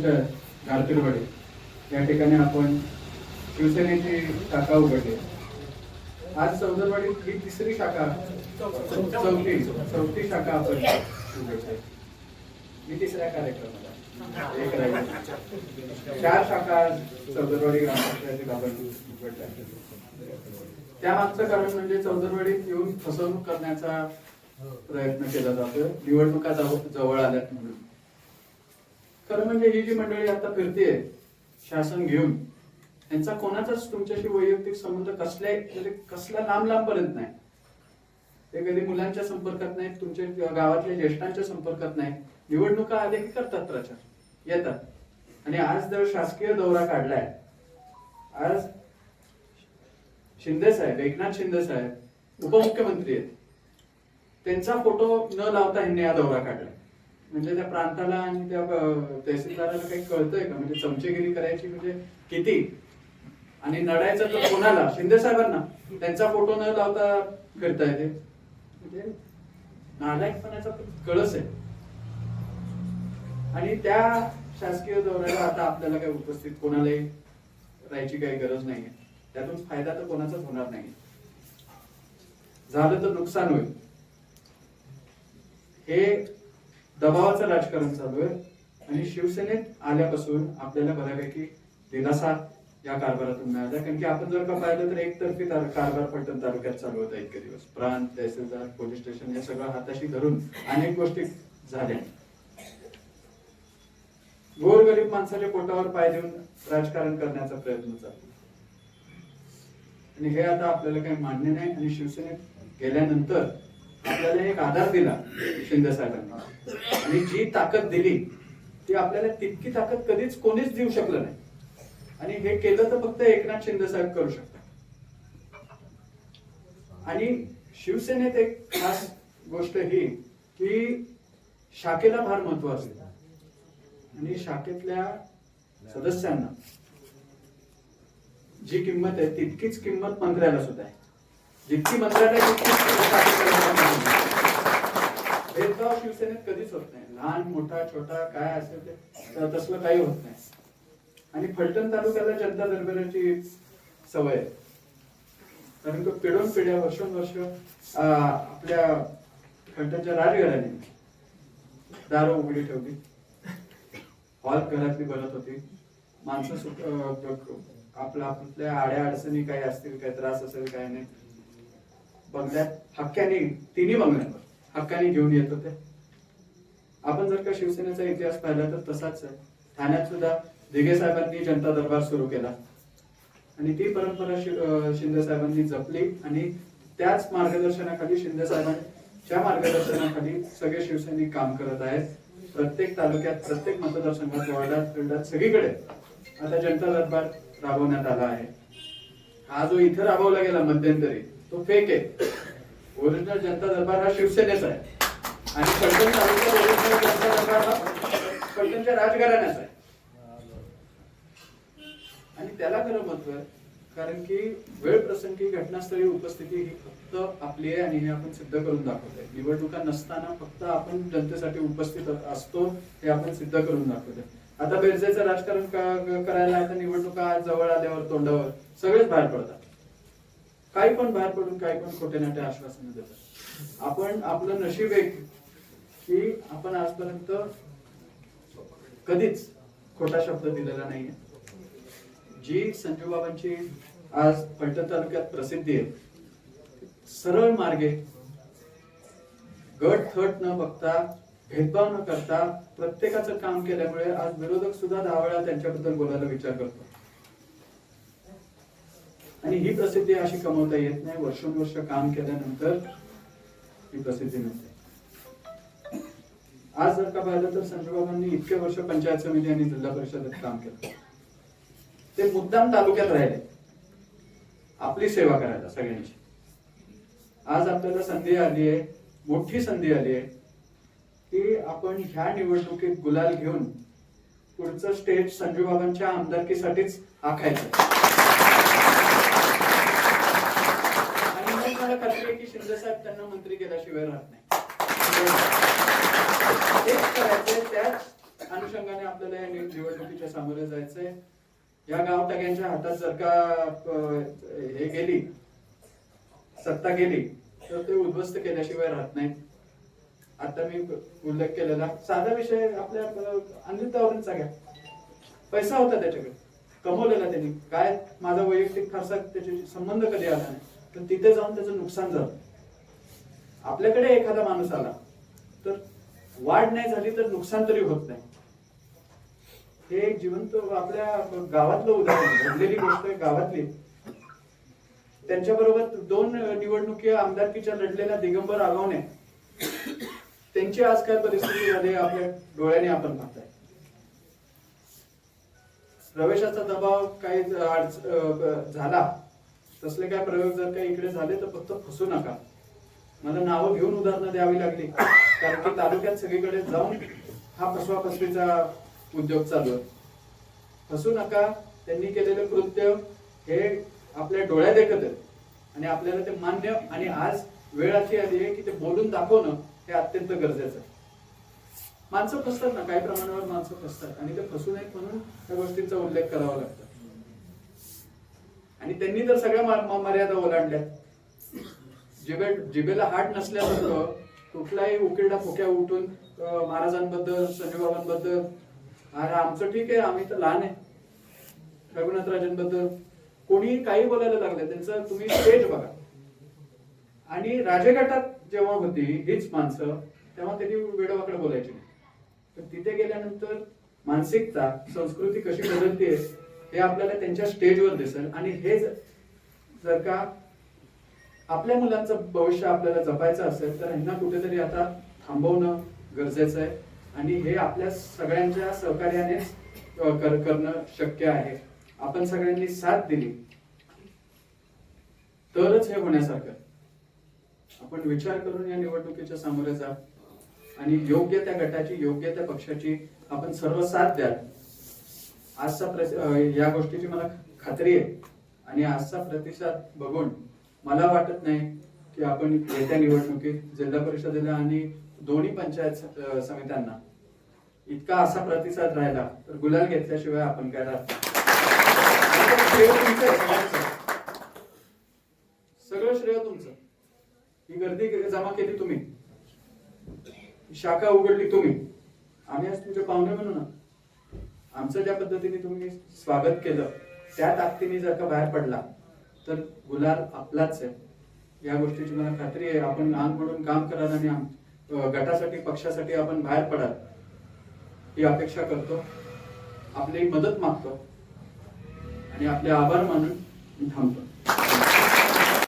ग्रामपंचायत गारपीरवाडी या ठिकाणी आपण शिवसेनेची शाखा उघडली. आज चौदरवाडीत ही तिसरी शाखा चौथी चौथी शाखा आपण उघडते मी तिसऱ्या कार्यक्रमाला. एक चार शाखा चौदरवाडी ग्रामपंचायतीत आपण उघडल्या. त्यामागचं कारण म्हणजे चौदरवाडीत येऊन फसवणूक करण्याचा प्रयत्न केला जातो निवडणुका जवळ आल्यात म्हणून. खरं म्हणजे ही जी मंडळी आता फिरतीये शासन घेऊन त्यांचा कोणाचाच तुमच्याशी वैयक्तिक संबंध कसल्या म्हणजे कसला लांब लांब पर्यंत नाही. ते कधी मुलांच्या संपर्कात नाही तुमच्या गावातल्या ज्येष्ठांच्या संपर्कात नाही निवडणुका आल्या की करतात प्रचार. येतात. आणि आज जर शासकीय दौरा काढलाय आज शिंदे साहेब एकनाथ शिंदे साहेब उपमुख्यमंत्री आहेत. त्यांचा फोटो न लावता ह्यांनी हा दौरा काढलाय. म्हणजे त्या प्रांताला आणि त्या तहसीलदाराला काही कळतंय का? म्हणजे चमचेगिरी करायची म्हणजे किती? आणि नडायचं तर कोणाला? शिंदे साहेबांना. त्यांचा फोटो न लावता करता येते. म्हणजे नालायकपणाचा कळस आहे. आणि त्या शासकीय दौऱ्याला आता आपल्याला काही उपस्थित कोणालाही राहायची काही गरज नाहीये. त्यातून फायदा तर कोणाचाच होणार नाही झालं तर नुकसान होईल. हे दबावाचं राजकारण चालू आहे. आणि शिवसेनेत आल्यापासून आपल्याला बऱ्यापैकी दिलासा या कारभारातून मिळाला. कारण की आपण जर का पाहिलं तर एकतर्फी कारभार पटण तालुक्यात चालू होता इतके दिवस. प्रांत तहसीलदार पोलीस स्टेशन या सगळ्या हाताशी धरून अनेक गोष्टी झाल्या. गोरगरीब माणसाच्या पोटावर पाय देऊन राजकारण करण्याचा प्रयत्न चालू. आणि हे आता आपल्याला काही मान्य नाही. आणि शिवसेनेत गेल्यानंतर आपल्याला एक आधार दिला शिंदे साहेबांनी आणि जी ताकद दिली ती आपल्याला तितकी ताकद कधीच कोणीच देऊ शकलं नाही. आणि हे केलं तर फक्त एकनाथ शिंदे साहेब करू शकतात. आणि शिवसेनेत एक खास गोष्ट ही की शाखेला फार महत्त्व असेल आणि शाखेतल्या सदस्यांना जी किंमत आहे तितकीच किंमत मंत्र्याला सुद्धा आहे. जितकी मंत्रालय भेदभाव शिवसेनेत कधीच होत नाही. लहान मोठा छोटा काय असेल ते तसलं काही होत नाही. आणि फलटण तालुक्याला जनता दरबाराची सवय आहे. कारण तो पिढून पिढ्या वर्षोनवर्ष आपल्या फलटणच्या राजघराने दारं उघडी ठेवली. हॉल घरातली बनत होती. माणसं सुख आपल्या आपल्या आड्या अडचणी काही असतील काही त्रास असेल काही नाही. बंगल्यात हक्क्याने तिन्ही बंगल्यावर हक्काने घेऊन येत होते आपण जर का शिवसेनेचा इतिहास पाहिला तर तसाच आहे. ठाण्यात सुद्धा दिघे साहेबांनी जनता दरबार सुरू केला. आणि ती परंपरा शिंदे साहेबांनी जपली आणि त्याच मार्गदर्शनाखाली शिंदे साहेबांच्या मार्गदर्शनाखाली सगळे शिवसैनिक काम करत आहेत. प्रत्येक तालुक्यात प्रत्येक मतदारसंघात वार्डात फिल्डात सगळीकडे आता जनता दरबार राबवण्यात आला आहे. हा जो इथं राबवला गेला मध्यंतरी तो फेक आहे. ओरिजिनल जनता दरबार हा शिवसेनेचा आहे. आणि फलटण तालुक्यात ओरिजिनल जनता दरबार हा फलटणच्या राजघराण्याचा आहे. आणि त्याला खरं महत्त्व आहे कारण की वेळ प्रसंगी घटनास्थळी उपस्थिती ही फक्त आपली आहे आणि हे आपण सिद्ध करून दाखवतोय निवडणुका नसताना फक्त आपण जनतेसाठी उपस्थित असतो हे आपण सिद्ध करून दाखवतोय आता बेरजेचं राजकारण करायला आता निवडणुका जवळ आल्यावर तोंडावर सगळेच बाहेर पडतात. काही पण बाहेर पडून काही पण खोटे नाट्या आश्वासन देतात. आपण आपलं नशीब एक की आपण आजपर्यंत कधीच खोटा शब्द दिलेला नाहीये. जी संजू बाबांची आज फलटण तालुक्यात प्रसिद्धी आहे सरळ मार्गे गट थट न बघता भेदभाव न करता प्रत्येकाचं काम केल्यामुळे आज विरोधक सुद्धा दहा वेळा त्यांच्याबद्दल बोलायला विचार करतो. आणि ही प्रसिद्धी अशी कमवता येत नाही. वर्षानुवर्ष काम केल्यानंतर ही प्रसिद्धी मिळते. आज जर का पाहिलं तर संजूबाबांनी इतके वर्ष पंचायत समिती आणि जिल्हा परिषदेत काम केलं. ते मुद्दाम तालुक्यात राहिले. आपली सेवा करायला सगळ्यांची. आज आपल्याला संधी आली आहे मोठी संधी आली आहे की आपण ह्या निवडणुकीत गुलाल घेऊन पुढचं स्टेज संजूबाबांच्या आमदारकीसाठीच आखायचं आणि मग शिंदेसाहेब त्यांना मंत्री केल्याशिवाय राहत नाही. तेच करायचंय त्याच अनुषंगाने आपल्याला या निवडणुकीच्या सामोरे जायचंय. या गावटाग्यांच्या हातात जर का हे गेली सत्ता गेली तर ते उद्ध्वस्त केल्याशिवाय राहत नाही. आता मी उल्लेख केलेला साधा विषय आपल्या अनिल तावरेंचा घ्या. पैसा होता त्याच्याकडे कमवलेला त्यांनी. काय? माझा वैयक्तिक फारसा त्याच्याशी संबंध कधी आला नाही. तर तिथे जाऊन त्याचं नुकसान झालं. आपल्याकडे एखादा माणूस आला तर वाढ नाही झाली तर नुकसान तरी होत नाही. हे एक जिवंत आपल्या गावातलं उदाहरण घडलेली गोष्ट आहे गावातली. त्यांच्या बरोबर दोन निवडणुकी आमदारकीच्या लढलेल्या दिगंबर आगावने त्यांची आज काय परिस्थिती झाली आपल्या डोळ्याने आपण पाहताय. प्रवेशाचा दबाव काही झाला. तसले काय प्रयोग जर काही इकडे झाले तर फक्त फसू नका. मला नावं घेऊन उदाहरणं द्यावी लागली. कारण की तालुक्यात सगळीकडे जाऊन हा फसवा फसवीचा उद्योग चालू आहे. फसू नका. त्यांनी केलेलं कृत्य हे आपल्या डोळ्यात देखत आहे आणि आपल्याला ते मान्य आणि आज वेळ अशी आली आहे की ते बोलून दाखवणं हे अत्यंत गरजेचं आहे. माणसं फसतात ना काही प्रमाणावर माणसं फसतात. आणि ते फसू नयेत म्हणून त्या गोष्टींचा उल्लेख करावा लागतो. आणि त्यांनी तर सगळ्या मर्यादा ओलांडल्या. जिबे जिबेला हाट नसल्यासारखं कुठलाही उकिरडा फुक्या उठून महाराजांबद्दल संजयबाबांबद्दल अरे आमचं ठीक आहे आम्ही तर लहान आहे. रघुनाथ राजांबद्दल कोणी काही बोलायला लागलं त्यांचं तुम्ही स्टेज बघा. आणि राजघाटात जेव्हा होती हीच माणसं तेव्हा त्यांनी वेडोवाकडे बोलायची नाही. तर तिथे गेल्यानंतर मानसिकता संस्कृती कशी बदलते हे आपल्याला त्यांच्या स्टेजवर दिसेल. आणि हे जर का आपल्या मुलांचं भविष्य आपल्याला जपायचं असेल तर ह्यांना कुठेतरी आता थांबवणं गरजेचं आहे. आणि हे आपल्या सगळ्यांच्या सहकार्याने कर- करणं शक्य आहे. आपण सगळ्यांनी साथ दिली. तरच हे होण्यासारखं. आपण विचार करून या निवडणुकीच्या सामोरे जा. आणि योग्य त्या गटाची योग्य त्या पक्षाची आपण सर्व साथ द्याल. आजचा प्रति या गोष्टीची मला खात्री आहे. आणि आजचा प्रतिसाद बघून मला वाटत नाही की आपण येत्या निवडणुकीत जिल्हा परिषदेला आणि दोन्ही पंचायत समित्यांना इतका असा प्रतिसाद राहिला तर गुलाल घेतल्याशिवाय आपण काय राहत श्रेय तुमचं सगळं श्रेय तुमचं. ही गर्दी जमा केली तुम्ही. शाखा उघडली तुम्ही. आम्ही आज तुमचे पाहुणे म्हणू ना. आमचं ज्या पद्धतीने तुम्ही स्वागत केलं त्या ताकदीने जर का बाहेर पडला तर गुलाल आपलाच आहे. या गोष्टीची मला खात्री आहे. आपण आम म्हणून काम कराल आणि आम- गटासाठी पक्षासाठी आपण बाहेर पडाल ही अपेक्षा करतो. आपली मदत मागतो. आणि आपले आभार मानून थांबतो.